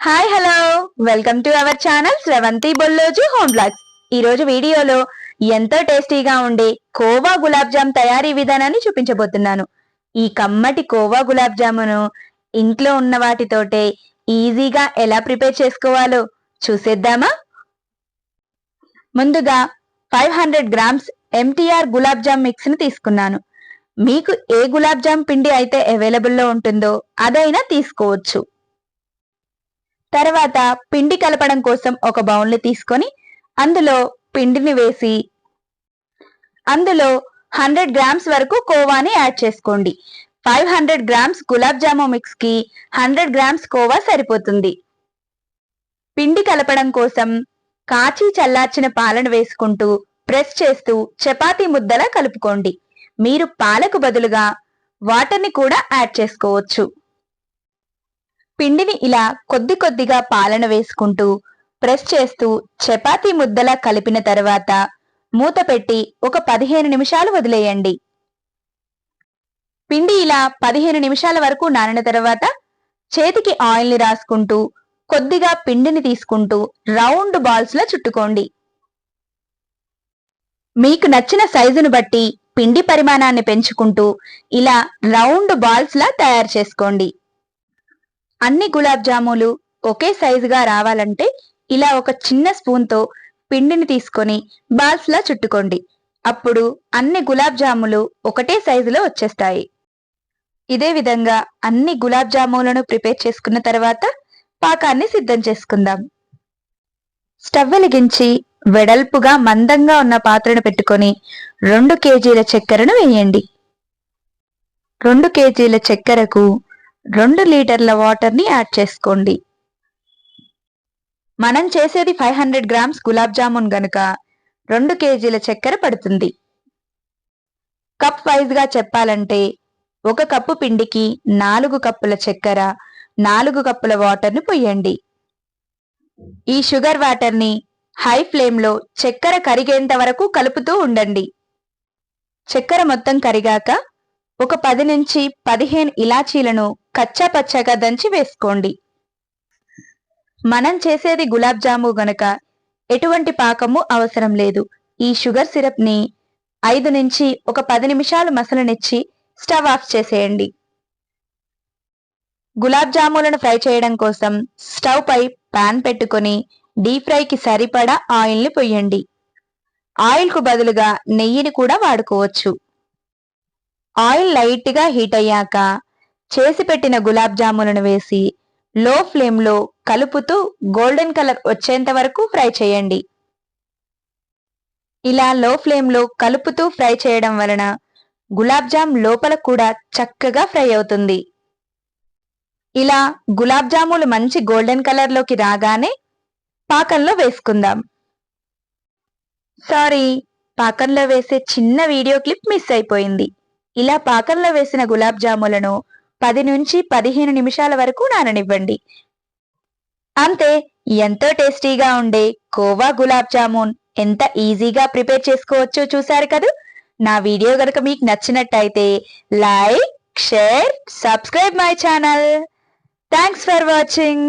Hi hello welcome to our channel Sravanthi Bolloju home blogs ఈరోజు వీడియోలో ఎంతో టేస్టీగా ఉండే కోవా గులాబ్ జామ్ తయారీ విధానాన్ని చూపించబోతున్నాను. ఈ కమ్మటి కోవా గులాబ్ జామును ఇంట్లో ఉన్న వాటితోటే ఈజీగా ఎలా ప్రిపేర్ చేసుకోవాలో చూసేద్దామా? ముందుగా five hundred grams MTR gulab jam మిక్స్ని తీసుకున్నాను. మీకు ఏ గులాబ్ జామ్ పిండి అయితే అవైలబుల్లో ఉంటుందో అదైనా తీసుకోవచ్చు. తర్వాత పిండి కలపడం కోసం ఒక బౌల్ని తీసుకొని అందులో పిండిని వేసి అందులో హండ్రెడ్ గ్రామ్స్ వరకు కోవాని యాడ్ చేసుకోండి. Five hundred grams gulab jamun మిక్స్కి hundred grams కోవా సరిపోతుంది. పిండి కలపడం కోసం కాచి చల్లార్చిన పాలను వేసుకుంటూ ప్రెస్ చేస్తూ చపాతీ ముద్దలా కలుపుకోండి. మీరు పాలకు బదులుగా వాటర్ని కూడా యాడ్ చేసుకోవచ్చు. పిండిని ఇలా కొద్ది కొద్దిగా పాలన వేసుకుంటూ ప్రెస్ చేస్తూ చపాతీ ముద్దలా కలిపిన తర్వాత మూత పెట్టి ఒక పదిహేను నిమిషాలు వదిలేయండి. పిండి ఇలా పదిహేను నిమిషాల వరకు నానిన తర్వాత చేతికి ఆయిల్ని రాసుకుంటూ కొద్దిగా పిండిని తీసుకుంటూ రౌండ్ బాల్స్ లా చుట్టుకోండి. మీకు నచ్చిన సైజును బట్టి పిండి పరిమాణాన్ని పెంచుకుంటూ ఇలా రౌండ్ బాల్స్ లా తయారు చేసుకోండి. అన్ని గులాబ్ జాములు ఒకే సైజుగా రావాలంటే ఇలా ఒక చిన్న స్పూన్తో పిండిని తీసుకొని బాల్స్లా చుట్టుకోండి. అప్పుడు అన్ని గులాబ్ జాములు ఒకటే సైజులో వచ్చేస్తాయి. ఇదే విధంగా అన్ని గులాబ్ జాములను ప్రిపేర్ చేసుకున్న తర్వాత పాకాన్ని సిద్ధం చేసుకుందాం. స్టవ్ వెలిగించి వెడల్పుగా మందంగా ఉన్న పాత్రను పెట్టుకొని రెండు కేజీల చక్కెరను వేయండి. రెండు కేజీల చక్కెరకు రెండు లీటర్ల వాటర్ని యాడ్ చేసుకోండి. మనం చేసేది five hundred grams gulab jamun గనుక రెండు కేజీల చక్కెర పడుతుంది. కప్ వైజ్గా చెప్పాలంటే ఒక కప్పు పిండికి నాలుగు కప్పుల చక్కెర నాలుగు కప్పుల వాటర్ని పొయ్యండి. ఈ షుగర్ వాటర్ని హై ఫ్లేమ్లో చక్కెర కరిగేంత వరకు కలుపుతూ ఉండండి. చక్కెర మొత్తం కరిగాక ఒక పది నుంచి పదిహేను ఇలాచీలను కచ్చా పచ్చగా దంచి వేసుకోండి. మనం చేసేది గులాబ్ జాము గనక ఎటువంటి పాకము అవసరం లేదు. ఈ షుగర్ సిరప్ని ఐదు నుంచి ఒక పది నిమిషాలు మసలనిచ్చి స్టవ్ ఆఫ్ చేసేయండి. గులాబ్ జాములను ఫ్రై చేయడం కోసం స్టవ్ పై పాన్ పెట్టుకొని డీప్ ఫ్రైకి సరిపడా ఆయిల్ని పొయ్యండి. ఆయిల్కు బదులుగా నెయ్యిని కూడా వాడుకోవచ్చు. ఆయిల్ లైట్గా హీట్ అయ్యాక చేసి పెట్టిన గులాబ్ జాములను వేసి లో ఫ్లేమ్లో కలుపుతూ గోల్డెన్ కలర్ వచ్చేంత వరకు ఫ్రై చేయండి. ఇలా లో ఫ్లేమ్లో కలుపుతూ ఫ్రై చేయడం వలన గులాబ్ జామ్ లోపల కూడా చక్కగా ఫ్రై అవుతుంది. ఇలా గులాబ్ జాములు మంచి గోల్డెన్ కలర్లోకి రాగానే పాకంలో వేసుకుందాం. సారీ పాకంలో వేసే చిన్న వీడియో క్లిప్ మిస్ అయిపోయింది. ఇలా పాకంలో వేసిన గులాబ్ జాములను పది నుంచి పదిహేను నిమిషాల వరకు నాననివ్వండి. అంతే ఎంతో టేస్టీగా ఉండే కోవా గులాబ్ జామున్ ఎంత ఈజీగా ప్రిపేర్ చేసుకోవచ్చో చూసారు కదూ? నా వీడియో గనుక మీకు నచ్చినట్టయితే like share subscribe my channel. Thanks for watching.